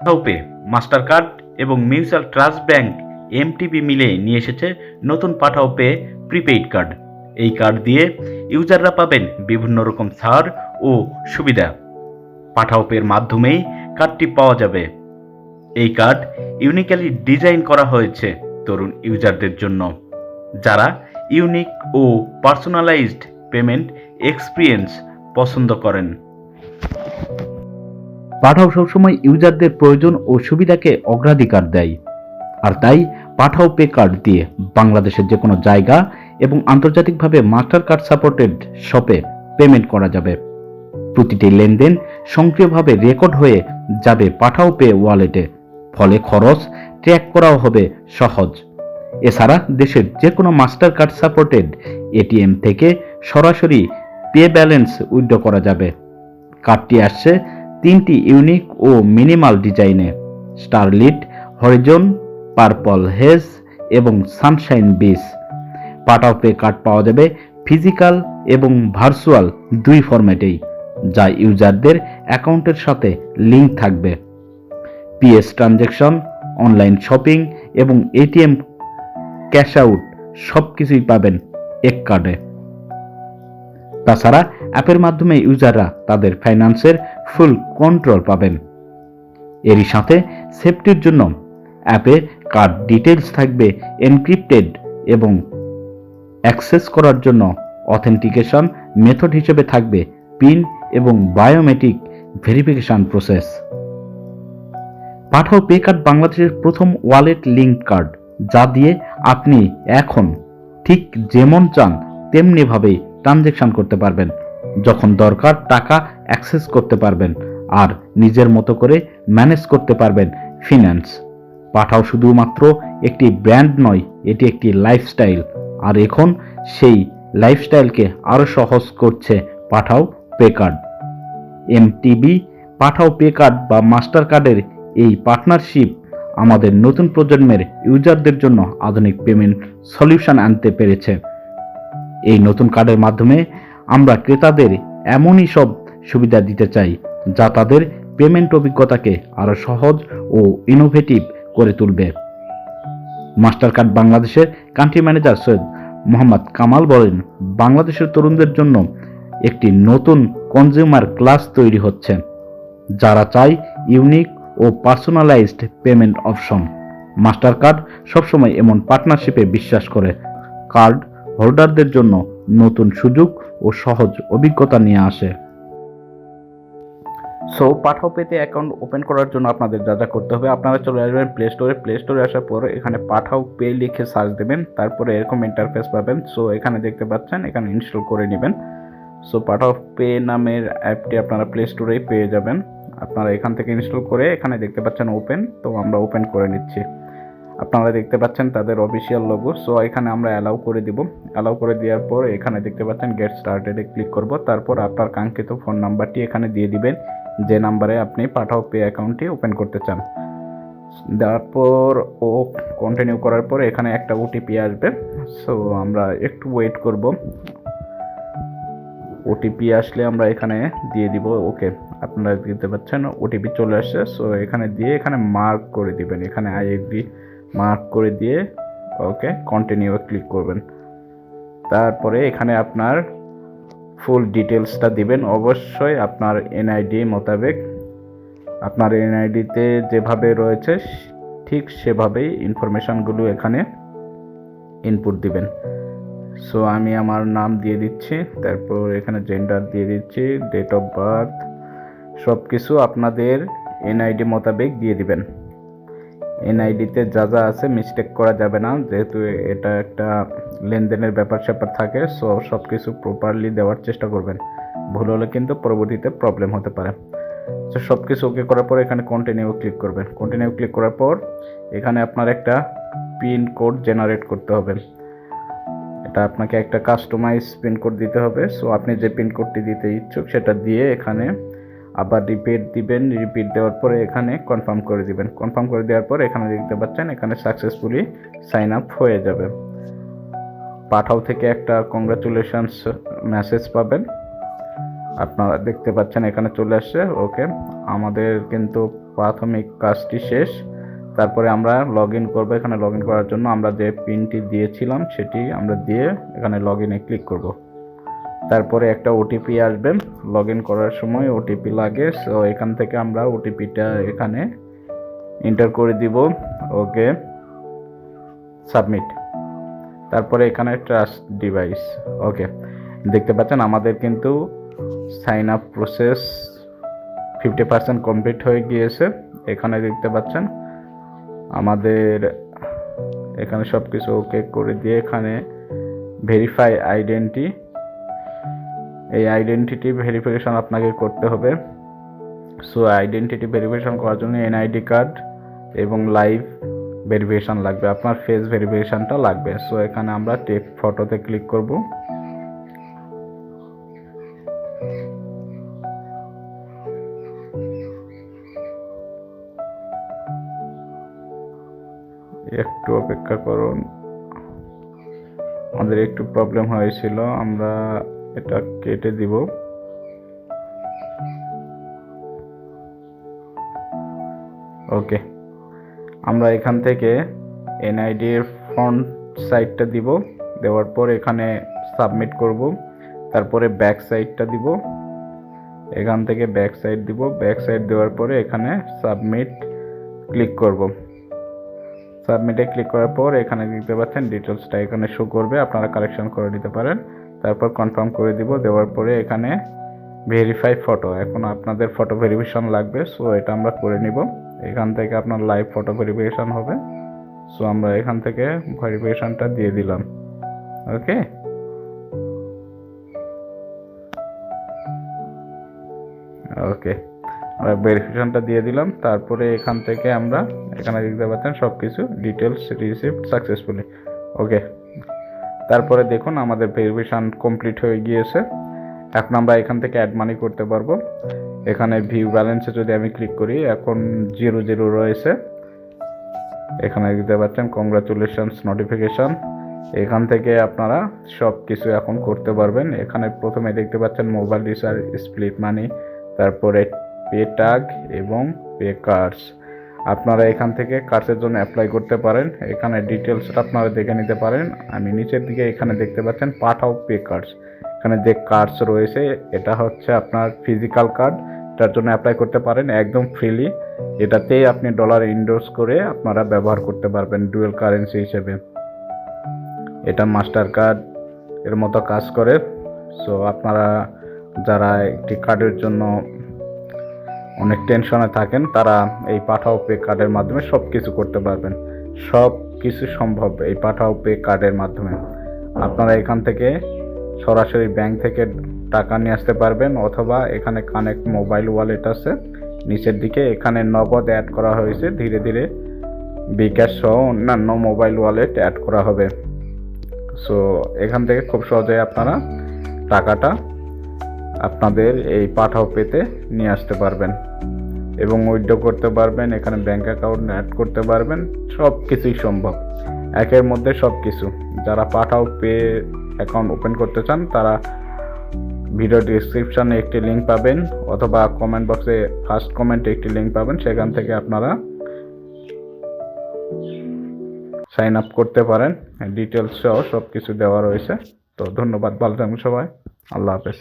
Pay Mastercard এবং mutual trust bank MTB মিলে নিয়ে এসেছে নতুন পাঠাও পে প্রিপেইড কার্ড এই কার্ড দিয়ে ইউজাররা পাবেন বিভিন্ন রকম ছাড় ও সুবিধা। পাঠাও পের মাধ্যমেই কার্ডটি পাওয়া যাবে। এই কার্ড ইউনিক্যালি ডিজাইন করা হয়েছে তরুণ ইউজারদের জন্য। যারা ইউনিক ও পার্সোনালাইজড পেমেন্ট এক্সপিরিয়েন্স পছন্দ করেন। পাঠাও সবসময় ইউজারদের প্রয়োজন ও সুবিধাকে অগ্রাধিকার দেয়। আর তাই পাঠাও পে কার্ড দিয়ে বাংলাদেশের যে কোনো জায়গা এবং আন্তর্জাতিকভাবে মাস্টার কার্ড সাপোর্টেড শপে পেমেন্ট করা যাবে। প্রতিটি লেনদেন সক্রিয়ভাবে রেকর্ড হয়ে যাবে পাঠাও পে ওয়ালেটে। ফলে খরচ ট্র্যাক করাও হবে সহজ। এছাড়া দেশের যে কোনো মাস্টার কার্ড সাপোর্টেড এটিএম থেকে সরাসরি পে ব্যালেন্স উইথড্র করা যাবে। কার্ডটি আসছে তিনটি ইউনিক ও মিনিমাল ডিজাইনে স্টারলিট, হরিজন, পার্পল হেজ এবং sunshine beach part of pay card পাওয়া যাবে ফিজিক্যাল এবং ভার্চুয়াল দুই ফরম্যাটেই, যা ইউজারদের অ্যাকাউন্টের সাথে লিঙ্ক থাকবে। পিএস ট্রানজ্যাকশন, অনলাইন শপিং এবং এটিএম ক্যাশ আউট সব কিছুই পাবেন এক কার্ডে। তাছাড়া অ্যাপের মাধ্যমে ইউজাররা তাদের ফাইন্যান্সের ফুল কন্ট্রোল পাবেন। এরই সাথে সেফটির জন্য অ্যাপে কার্ড ডিটেলস থাকবে এনক্রিপ্টেড এবং অ্যাক্সেস করার জন্য অথেন্টিকেশন মেথড হিসেবে থাকবে পিন এবং biometric verification process. Pathao pay card বাংলাদেশের প্রথম ওয়ালেট লিঙ্ক কার্ড, যা দিয়ে আপনি এখন ঠিক যেমন চান, তেমনিভাবেই ট্রানজেকশন করতে পারবেন। যখন দরকার, টাকা অ্যাক্সেস করতে পারবেন আর নিজের মতো করে ম্যানেজ করতে পারবেন ফিন্যান্স। পাঠাও শুধুমাত্র একটি ব্র্যান্ড নয়, এটি একটি লাইফস্টাইল। আর এখন সেই লাইফস্টাইলকে আরও সহজ করছে Pathao pay card. MTB, Pathao pay card বা মাস্টার কার্ডের এই পার্টনারশিপ আমাদের নতুন প্রজন্মের ইউজারদের জন্য আধুনিক পেমেন্ট সলিউশন আনতে পেরেছে। এই নতুন কার্ডের মাধ্যমে আমরা ক্রেতাদের এমনই সব সুবিধা দিতে চাই, যা তাদের পেমেন্ট অভিজ্ঞতাকে আরও সহজ ও ইনোভেটিভ করে তুলবে। মাস্টার কার্ড বাংলাদেশের কান্ট্রি ম্যানেজার সৈয়দ মোহাম্মদ কামাল বলেন, বাংলাদেশের তরুণদের জন্য একটি নতুন কনজিউমার ক্লাস তৈরি হচ্ছে, যারা চায় ইউনিক ও personalised payment option Mastercard সবসময় এমন পার্টনারশিপে বিশ্বাস করে। কার্ড হোল্ডারদের জন্য নতুন সুযোগ ও সহজ অভিজ্ঞতা নিয়ে আসে। সো পাঠাও পেতে অ্যাকাউন্ট ওপেন করার জন্য আপনাদের যা যা করতে হবে, আপনারা চলে আসবেন প্লে স্টোরে প্লে স্টোরে আসার পর এখানে পাঠাও পে লিখে সার্চ দেবেন, তারপরে এরকম ইন্টারফেস পাবেন। সো এখানে দেখতে পাচ্ছেন, এখানে ইনস্টল করে নেবেন। সো পাঠাও পে নামের অ্যাপটি আপনারা প্লে স্টোরেই পেয়ে যাবেন। আপনারা এখান থেকে ইনস্টল করে এখানে দেখতে পাচ্ছেন ওপেন তো আমরা ওপেন করে নিচ্ছি। আপনারা দেখতে পাচ্ছেন তাদের অফিসিয়াল লোগো সো এখানে আমরা অ্যালাউ করে দিব। অ্যালাউ করে দেওয়ার পর এখানে দেখতে পাচ্ছেন গেট স্টার্টেডে ক্লিক করব। তারপর আপনার কাঙ্ক্ষিত ফোন নাম্বারটি এখানে দিয়ে দিবেন, যে নাম্বারে আপনি পাঠাও পে অ্যাকাউন্টটি ওপেন করতে চান। তারপর ও কন্টিনিউ করার পর এখানে একটা ওটিপি আসবে সো আমরা একটু ওয়েট করব। ওটিপি আসলে আমরা এখানে দিয়ে দিব ওকে আপনারা দিতে পাচ্ছেন ওটিপি চলে আসছে সো এখানে দিয়ে এখানে মার্ক করে দিবেন। এখানে আই এগ্রি মার্ক করে দিয়ে, ওকে কন্টিনিউ ক্লিক করবেন। তারপরে এখানে আপনার ফুল ডিটেলসটা দিবেন। অবশ্যই আপনার এনআইডি মোতাবেক আপনার এনআইডিতে যেভাবে রয়েছে, ঠিক সেভাবেই ইনফরমেশানগুলো এখানে ইনপুট দিবেন। সো আমি আমার নাম দিয়ে দিচ্ছি, তারপর এখানে জেন্ডার দিয়ে দিচ্ছি ডেট অফ বার্থ সব কিছু আপনাদের এনআইডি মোতাবেক দিয়ে দিবেন। এনআইডিতে যা যা আছে মিস্টেক করা যাবে না। যেহেতু এটা একটা লেনদেনের ব্যাপার স্যাপার থাকে সো সব কিছু প্রপারলি দেওয়ার চেষ্টা করবেন। ভুল হলে কিন্তু পরবর্তীতে প্রবলেম হতে পারে। তো সব কিছু ওকে করার পর এখানে কন্টিনিউ ক্লিক করবেন। কন্টিনিউ ক্লিক করার পর এখানে আপনার একটা পিন কোড জেনারেট করতে হবে। এটা আপনাকে একটা কাস্টমাইজ পিন কোড দিতে হবে। সো আপনি যে পিন কোডটি দিতে ইচ্ছুক সেটা দিয়ে এখানে আবার রিপিট দিবেন রিপিট দেওয়ার পরে এখানে কনফার্ম করে দিবেন। কনফার্ম করে দেওয়ার পর এখানে দেখতে পাচ্ছেন, এখানে সাকসেসফুলি সাইন আপ হয়ে যাবে। পাঠাও থেকে একটা কংগ্রাচুলেশনস মেসেজ পাবেন। আপনারা দেখতে পাচ্ছেন এখানে চলে আসছে ওকে আমাদের কিন্তু প্রাথমিক কাজটি শেষ। তারপরে আমরা লগ ইন করব। এখানে লগ ইন করার জন্য আমরা যে পিনটি দিয়েছিলাম, সেটি আমরা দিয়ে এখানে লগ ইনে ক্লিক করব। তারপরে একটা ওটিপি আসবে লগ ইন করার সময় ওটিপি লাগে সো এখান থেকে আমরা ওটিপিটা এখানে এন্টার করে দিব ওকে সাবমিট তারপরে এখানে ট্রাস্ট ডিভাইস ওকে দেখতে পাচ্ছেন আমাদের কিন্তু sign up process fifty percent complete হয়ে গিয়েছে, এখানে দেখতে পাচ্ছেন আমাদের এখানে সব কিছু ওকে করে দিয়ে এখানে ভেরিফাই আইডেন্টি এই আইডেন্টিটি ভেরিফিকেশন আপনাকে করতে হবে। সো আইডেন্টিটি ভেরিফিকেশন করার জন্য এনআইডি কার্ড এবং লাইভ ভেরিফিকেশন লাগবে। আপনার ফেস ভেরিফিকেশনটা লাগবে। সো এখানে আমরা টেক ফটোতে ক্লিক করব। একটু অপেক্ষা করুন। আমাদের একটু প্রবলেম হয়েছিল। আমরা এটা কেটে দিব। ওকে। আমরা এখান থেকে এনআইডির ফ্রন্ট সাইডটা দিব। দেওয়ার পর এখানে সাবমিট করব। তারপরে ব্যাক সাইডটা দিব। এখান থেকে ব্যাক সাইড দিব। ব্যাক সাইড দেওয়ার পরে এখানে সাবমিট ক্লিক করব। সাবমিটে ক্লিক করার পর এখানে দেখতে পাচ্ছেন ডিটেলসটা এখানে শো করবে। আপনারা কালেকশন করে দিতে পারেন। তারপর কনফার্ম করে দিব, দেওয়ার পরে এখানে ভেরিফাই ফটো এখন আপনাদের ফটো ভেরিফিকেশন লাগবে সো এটা আমরা করে নিব। এখান থেকে আপনার লাইভ ফটো ভেরিফিকেশান হবে। সো আমরা এখান থেকে ভেরিফিকেশানটা দিয়ে দিলাম। ওকে ওকে আমরা ভেরিফিকেশনটা দিয়ে দিলাম। তারপরে এখান থেকে আমরা, এখানে দেখতে পাচ্ছেন সব কিছু ডিটেলস রিসিভড সাকসেসফুলি ওকে তারপরে দেখুন, আমাদের ভেরিফিকেশন কমপ্লিট হয়ে গিয়েছে। এখন আমরা এখান থেকে অ্যাড মানি করতে পারব। এখানে ভিউ ব্যালেন্সে যদি আমি ক্লিক করি, এখন জিরো জিরো রয়েছে। এখানে দেখতে পাচ্ছেন কংগ্রাচুলেশনস নোটিফিকেশন এখান থেকে আপনারা সব কিছু এখন করতে পারবেন। এখানে প্রথমে দেখতে পাচ্ছেন মোবাইল রিচার্জ স্প্লিট মানি তারপরে পে টাগ এবং পে কার্ডস আপনারা এখান থেকে কার্ডসের জন্য অ্যাপ্লাই করতে পারেন। এখানে ডিটেলসটা আপনারা দেখে নিতে পারেন। আমি নিচের দিকে এখানে দেখতে পাচ্ছেন পাঠাও পে কার্ডস এখানে যে কার্ডস রয়েছে, এটা হচ্ছে আপনার ফিজিক্যাল কার্ড এটার জন্য অ্যাপ্লাই করতে পারেন একদম ফ্রিলি এটাতেই আপনি ডলার ইন্ডোর্স করে আপনারা ব্যবহার করতে পারবেন ডুয়েল কারেন্সি হিসেবে। এটা মাস্টার কার্ড এর মতো কাজ করে। সো আপনারা যারা একটি কার্ডের জন্য অনেক টেনশনে থাকেন, তারা এই পাঠাও পে কার্ডের মাধ্যমে সব কিছু করতে পারবেন। সব কিছু সম্ভব এই পাঠাও পে কার্ডের মাধ্যমে। আপনারা এখান থেকে সরাসরি ব্যাংক থেকে টাকা নিয়ে আসতে পারবেন অথবা এখানে কানেক্ট মোবাইল ওয়ালেট আছে। নিচের দিকে এখানে নগদ অ্যাড করা হয়েছে, ধীরে ধীরে বিকাশ সহ অন্যান্য মোবাইল ওয়ালেট অ্যাড করা হবে। সো এখান থেকে খুব সহজে আপনারা টাকাটা আপনাদের এই পাঠাও পেতে নিয়ে আসতে পারবেন। এবং উইথড্র করতে পারবেন, এখানে ব্যাঙ্ক অ্যাকাউন্ট অ্যাড করতে পারবেন সব কিছুই সম্ভব। একের মধ্যে সব কিছু যারা পাঠাও পে অ্যাকাউন্ট ওপেন করতে চান, তারা ভিডিও ডিসক্রিপশানে একটি লিঙ্ক পাবেন, অথবা কমেন্ট বক্সে ফার্স্ট কমেন্টে একটি লিঙ্ক পাবেন, সেখান থেকে আপনারা সাইন আপ করতে পারেন। ডিটেলস সহ সব কিছু দেওয়া রয়েছে। তো ধন্যবাদ, ভালো থাকুন সবাই। আল্লাহ হাফেজ।